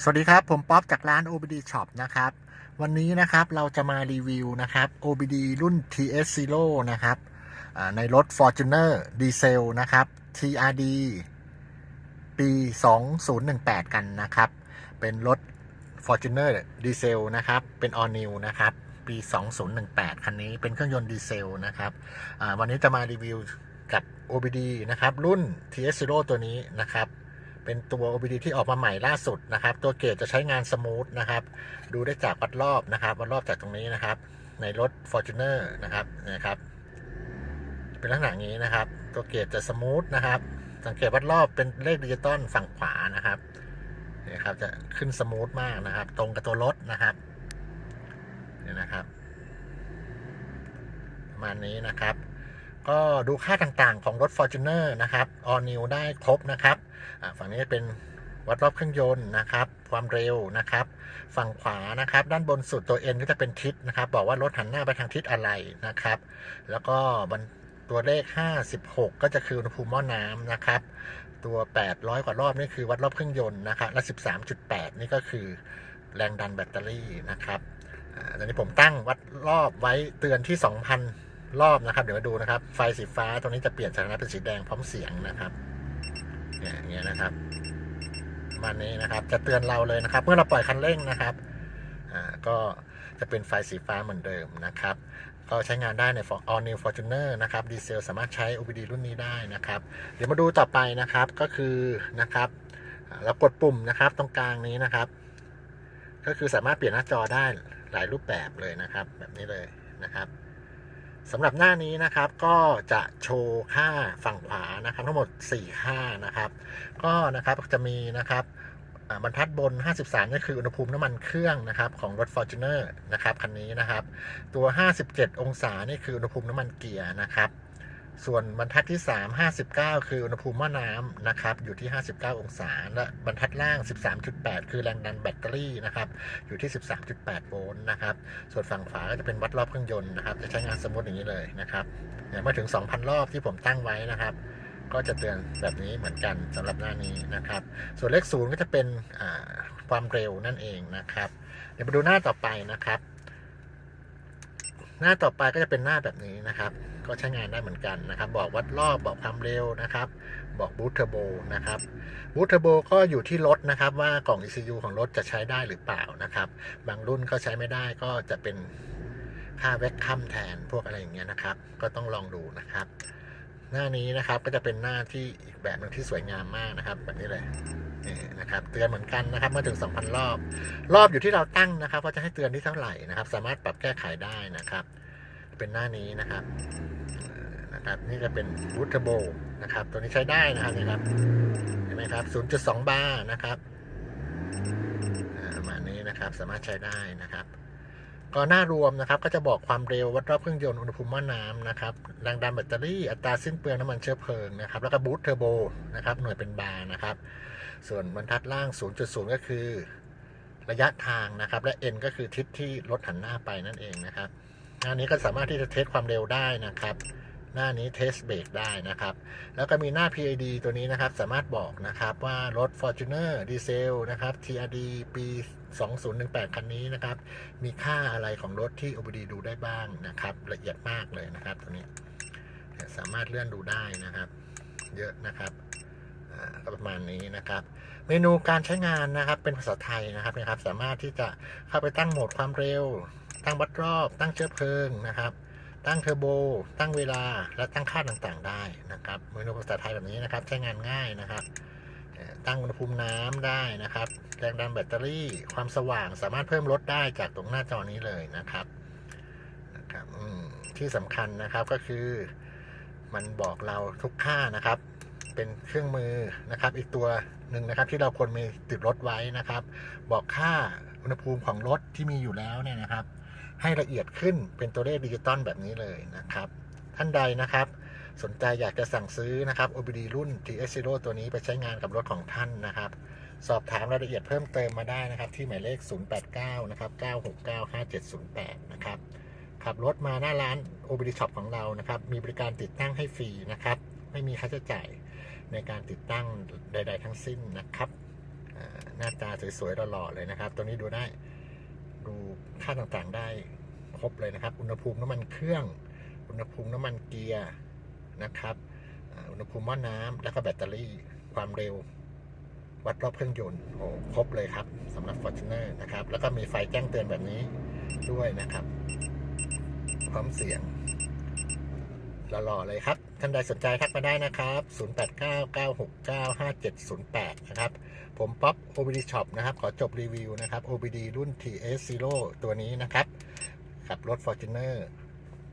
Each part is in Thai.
สวัสดีครับ ผมป๊อปจากร้าน OBD Shop นะครับ วันนี้นะครับเราจะมารีวิวนะครับ OBD รุ่น TS Zero นะครับในรถ Fortuner Diesel นะครับ TRD ปี 2018 กันนะครับ เป็นรถ Fortuner Diesel นะครับ เป็น All New นะครับ ปี 2018 คันนี้เป็นเครื่องยนต์ดีเซลนะครับวันนี้จะมารีวิวกับ OBD นะครับ รุ่น TS Zero ตัวนี้นะครับ เป็นตัว OBD ที่ออกมาใหม่ล่าสุดนะครับ ตัวเกจจะใช้งานสมูทนะครับ ดูได้จากวัดรอบนะครับ วัดรอบจากตรงนี้นะครับ ในรถ Fortuner นะครับนะครับ เป็นลักษณะนี้นะครับ ตัวเกจจะสมูทนะครับ สังเกตวัดรอบเป็นเลขดิจิตอลฝั่งขวานะครับนี่ครับ จะขึ้นสมูทมากนะครับ ตรงกับตัวรถนะครับนี่นะครับ ประมาณนี้นะครับ ก็ดูค่าต่างๆของรถ Fortuner นะครับ All New ได้ครบนะครับ ฝั่งนี้เป็นวัดรอบเครื่องยนต์นะครับ ความเร็วนะครับ ฝั่งขวานะครับ ด้านบนสุดตัว N ก็จะเป็นทิศนะครับ บอกว่ารถหันหน้าไปทางทิศอะไรนะครับ แล้วก็บนตัวเลข 56 ก็จะคืออุณหภูมิหม้อน้ำนะครับ ตัว 800 กว่ารอบนี่คือวัดรอบเครื่องยนต์นะครับ และ 13.8 นี่ก็คือแรงดันแบตเตอรี่นะครับอ่าตอนนี้ผมตั้งวัดรอบไว้เตือนที่ 2,000 รอบนะครับ เดี๋ยวมาดูนะครับ ไฟสีฟ้าตรงนี้จะเปลี่ยนสถานะเป็นสีแดงพร้อมเสียงนะครับอย่างเงี้ยนะครับมานี้นะครับ จะเตือนเราเลยนะครับ เมื่อเราปล่อยคันเร่งนะครับอ่าก็จะเป็นไฟสีฟ้าเหมือนเดิมนะครับ ก็ใช้งานได้ใน All New Fortuner นะครับดีเซลสามารถใช้ OBD รุ่นนี้ได้นะครับ เดี๋ยวมาดูต่อไปนะครับก็คือนะครับเรากดปุ่มนะครับตรงกลางนี้นะครับ ก็คือสามารถเปลี่ยนหน้าจอได้หลายรูปแบบเลยนะครับ แบบนี้เลยนะครับ สำหรับหน้านี้นะครับก็จะโชว์ค่าฝั่งขวานะครับทั้งหมด 4 ค่านะครับ ก็นะครับจะมีนะครับบรรทัดบน 53 นี่คืออุณหภูมิน้ำมันเครื่องนะครับของรถ Fortuner นะครับคันนี้นะครับ ตัว 57 องศานี่คืออุณหภูมิน้ำมันเกียร์นะครับ ส่วนบรรทัดที่ 3 59 คืออุณหภูมิหม้อน้ำนะครับ อยู่ที่ 59 องศา และบรรทัดล่าง 13.8 คือแรงดันแบตเตอรี่นะครับ อยู่ที่ 13.8 โวลต์นะครับ ส่วนฝั่งฝาก็จะเป็นวัดรอบเครื่องยนต์นะครับ จะใช้งานสมมติอย่างนี้เลยนะครับเนี่ยมื่อถึง 2,000 รอบที่ผมตั้งไว้นะครับ ก็จะเตือนแบบนี้เหมือนกันสำหรับหน้านี้นะครับ ส่วนเลขศูนย์ก็จะเป็นความเร็วนั่นเองนะครับ เดี๋ยวมาดูหน้าต่อไปนะครับ หน้าต่อไปก็จะเป็นหน้าแบบนี้นะครับ ก็ใช้งานได้เหมือนกันนะครับ บอกวัดรอบบอกความเร็วนะครับ บอกบูทเทอร์โบนะครับบูทเทอร์โบก็อยู่ที่รถนะครับว่ากล่อง ECU ของรถจะใช้ได้หรือเปล่านะครับ บางรุ่นก็ใช้ไม่ได้ก็จะเป็นค่าแวคคัมแทนพวกอะไรอย่างเงี้ยนะครับ ก็ต้องลองดูนะครับ หน้านี้นะครับก็จะเป็นหน้าที่อีกแบบหนึงที่สวยงามมากนะครับ แบบนี้เลย นะครับเตือนเหมือนกันนะครับเมื่อถึง 2,000 รอบ รอบอยู่ที่เราตั้งนะครับว่าจะให้เตือนที่เท่าไหร่นะครับ สามารถปรับแก้ไขได้นะครับ เป็นหน้านี้นะครับนะครับนี่จะเป็นบูทเทอร์โบนะครับ ตัวนี้ใช้ได้นะครับนี่ครับเห็นไหมครับ 0.2 บาร์นะครับอ่าประมาณนี้นะครับสามารถใช้ได้นะครับ ก็หน้ารวมนะครับก็จะบอกความเร็ววัดรอบเครื่องยนต์อุณหภูมิหม้อน้ำนะครับแรงดันแบตเตอรี่อัตราสิ้นเปลืองน้ำมันเชื้อเพลิงนะครับแล้วก็บูทเทอร์โบนะครับหน่วยเป็นบาร์นะครับ ส่วนบรรทัดล่าง 0.0 ก็คือ ระยะทางนะครับ และ n ก็คือทิศที่รถหันหน้าไปนั่นเองนะครับหน้านี้ก็สามารถที่จะเทสความเร็วได้นะครับ หน้านี้เทสเบรกได้นะครับ แล้วก็มีหน้า PID ตัวนี้นะครับ สามารถบอกนะครับว่ารถ Fortuner Diesel นะครับ TRD ปี 2018 คันนี้นะครับ มีค่าอะไรของรถที่ OBD ดูได้บ้างนะครับ ละเอียดมากเลยนะครับตัวนี้ สามารถเลื่อนดูได้นะครับ เยอะนะครับก็ประมาณนี้นะครับ เมนูการใช้งานนะครับเป็นภาษาไทยนะครับนะครับ สามารถที่จะเข้าไปตั้งโหมดความเร็ว ตั้งวัดรอบ ตั้งเชื้อเพลิงนะครับ ตั้งเทอร์โบ ตั้งเวลา และตั้งค่าต่างๆ ได้นะครับเมนูภาษาไทยแบบนี้นะครับ ใช้งานง่ายนะครับ ตั้งอุณหภูมิน้ำได้นะครับ แรงดันแบตเตอรี่ ความสว่างสามารถเพิ่มลดได้จากตรงหน้าจอนี้เลยนะครับนะครับที่สำคัญนะครับก็คือ มันบอกเราทุกค่านะครับ เป็นเครื่องมือนะครับ อีกตัวหนึ่งนะครับ ที่เราควรมีติดรถไว้นะครับ บอกค่าอุณหภูมิของรถที่มีอยู่แล้วเนี่ยนะครับ ให้ละเอียดขึ้นเป็นตัวเลขดิจิตอลแบบนี้เลยนะครับ ท่านใดนะครับ สนใจอยากจะสั่งซื้อนะครับ OBD รุ่น TS0 ตัวนี้ไปใช้งานกับรถของท่านนะครับ สอบถามรายละเอียดเพิ่มเติมมาได้นะครับ ที่หมายเลข 089 นะครับ 969 5708 นะครับขับรถมาหน้าร้าน OBD Shop ของเรานะครับ มีบริการติดตั้งให้ฟรีนะครับ ไม่มีค่าใช้จ่ายในการติดตั้งใด ๆ ทั้งสิ้นนะครับอ่าน้าตาสวยๆหล่อๆเลยนะครับ ตัวนี้ดูได้ ดูค่าต่างๆได้ครบเลยนะครับ อุณหภูมิน้ำมันเครื่อง อุณหภูมิน้ำมันเกียร์นะครับ อุณหภูมิหม้อน้ำแล้วก็แบตเตอรี่ ความเร็ว วัดรอบเครื่องยนต์โอ้ครบเลยครับสำหรับ Fortuner นะครับ แล้วก็มีไฟแจ้งเตือนแบบนี้ด้วยนะครับ พร้อมเสียง หล่อๆเลยครับ ท่านใดสนใจทักมาได้นะครับ 0899695708 นะครับ ผมป๊อป OBD Shop นะครับ ขอจบรีวิวนะครับ OBD รุ่น TS0 ตัวนี้นะครับกับรถ Fortuner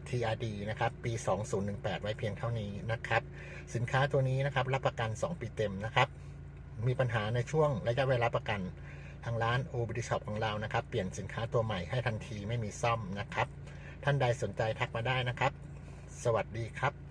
TRD นะครับ ปี 2018 ไว้เพียงเท่านี้นะครับ สินค้าตัวนี้นะครับ รับประกัน 2 ปีเต็มนะครับ มีปัญหาในช่วงระยะเวลาประกันทางร้าน OBD Shop ของเรานะครับ เปลี่ยนสินค้าตัวใหม่ให้ทันทีไม่มีซ่อมนะครับ ท่านใดสนใจทักมาได้นะครับ สวัสดีครับ